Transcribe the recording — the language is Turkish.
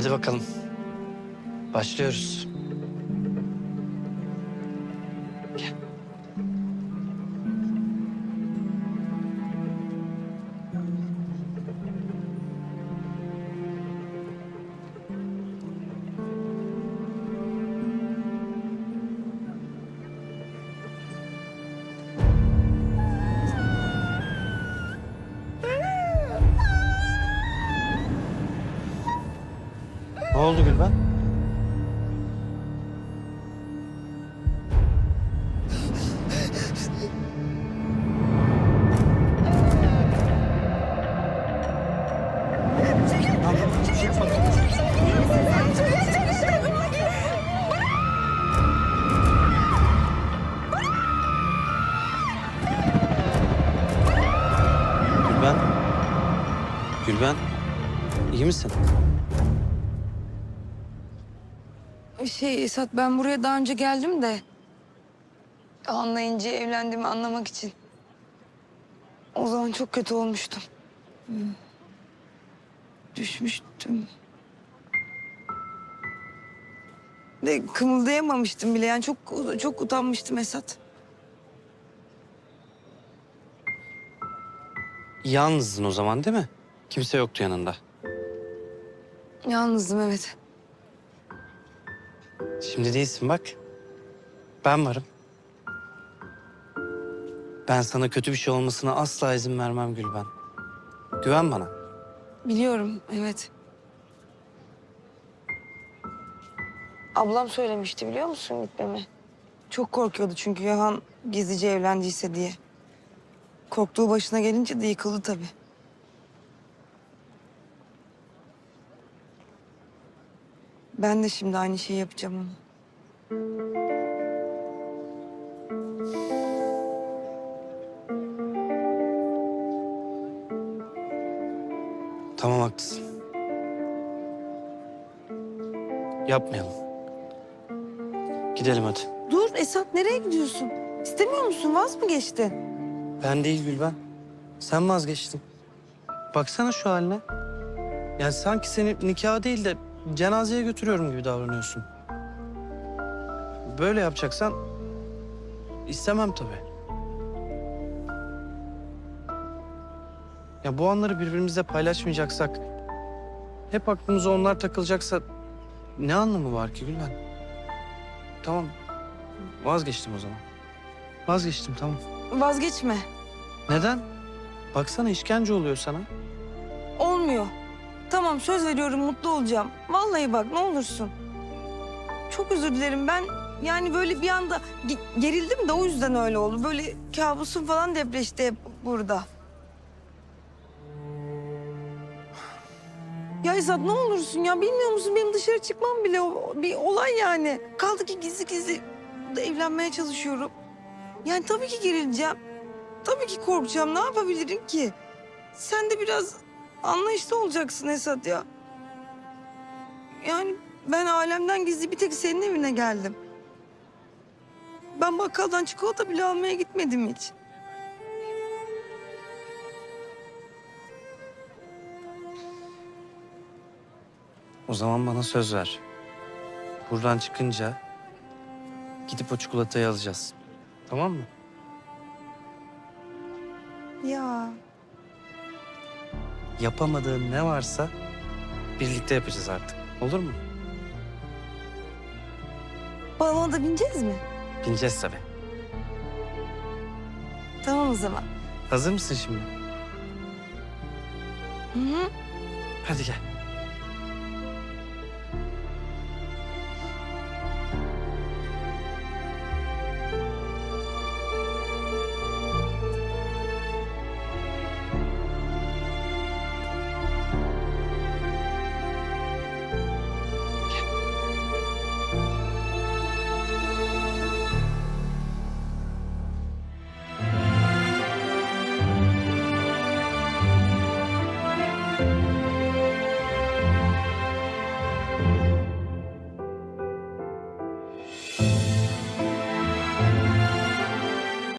Hadi bakalım. Başlıyoruz. Oldu Gülben? Gülben. Gülben. iyi misin? Şey Esat ben buraya daha önce geldim de anlayınca evlendiğimi anlamak için. O zaman çok kötü olmuştum. Hmm. Düşmüştüm. De kımıldayamamıştım bile yani çok çok utanmıştım Esat. Yalnızdın o zaman değil mi? Kimse yoktu yanında. Yalnızdım evet. Şimdi değilsin bak. Ben varım. Ben sana kötü bir şey olmasına asla izin vermem Gülben. Güven bana. Biliyorum evet. Ablam söylemişti biliyor musun gitmemi? Çok korkuyordu çünkü Yahan gizlice evlendiyse diye. Korktuğu başına gelince de yıkıldı tabii. Ben de şimdi aynı şeyi yapacağım ama. Tamam haklısın. Yapmayalım. Gidelim hadi. Dur Esat nereye gidiyorsun? İstemiyor musun? Vaz mı geçtin? Ben değil Gülben. Sen vazgeçtin. Baksana şu haline. Yani sanki seni nikaha değil de cenazeye götürüyorum gibi davranıyorsun. Böyle yapacaksan istemem tabii. Ya bu anları birbirimizle paylaşmayacaksak, hep aklımıza onlar takılacaksa ne anlamı var ki Gülben? Tamam, vazgeçtim o zaman. Vazgeçtim tamam. Vazgeçme. Neden? Baksana işkence oluyor sana. Olmuyor. Tamam söz veriyorum mutlu olacağım. Vallahi bak ne olursun. Çok özür dilerim ben yani böyle bir anda ge- gerildim de o yüzden öyle oldu. Böyle kabusum falan depreşti hep burada. Ya İzat ne olursun ya bilmiyor musun benim dışarı çıkmam bile o- bir olay yani. Kaldı ki gizli gizli da evlenmeye çalışıyorum. Yani tabii ki gerileceğim. Tabii ki korkacağım. Ne yapabilirim ki? Sen de biraz anlayışlı olacaksın Esat ya. Yani ben alemden gizli bir tek senin evine geldim. Ben bakkaldan çikolata bile almaya gitmedim hiç. O zaman bana söz ver. Buradan çıkınca gidip o çikolatayı alacağız. Tamam mı? Ya Yapamadığın ne varsa birlikte yapacağız artık. Olur mu? balona da bineceğiz mi? Bineceğiz tabii. Tamam o zaman. Hazır mısın şimdi? Hı hı. Hadi gel.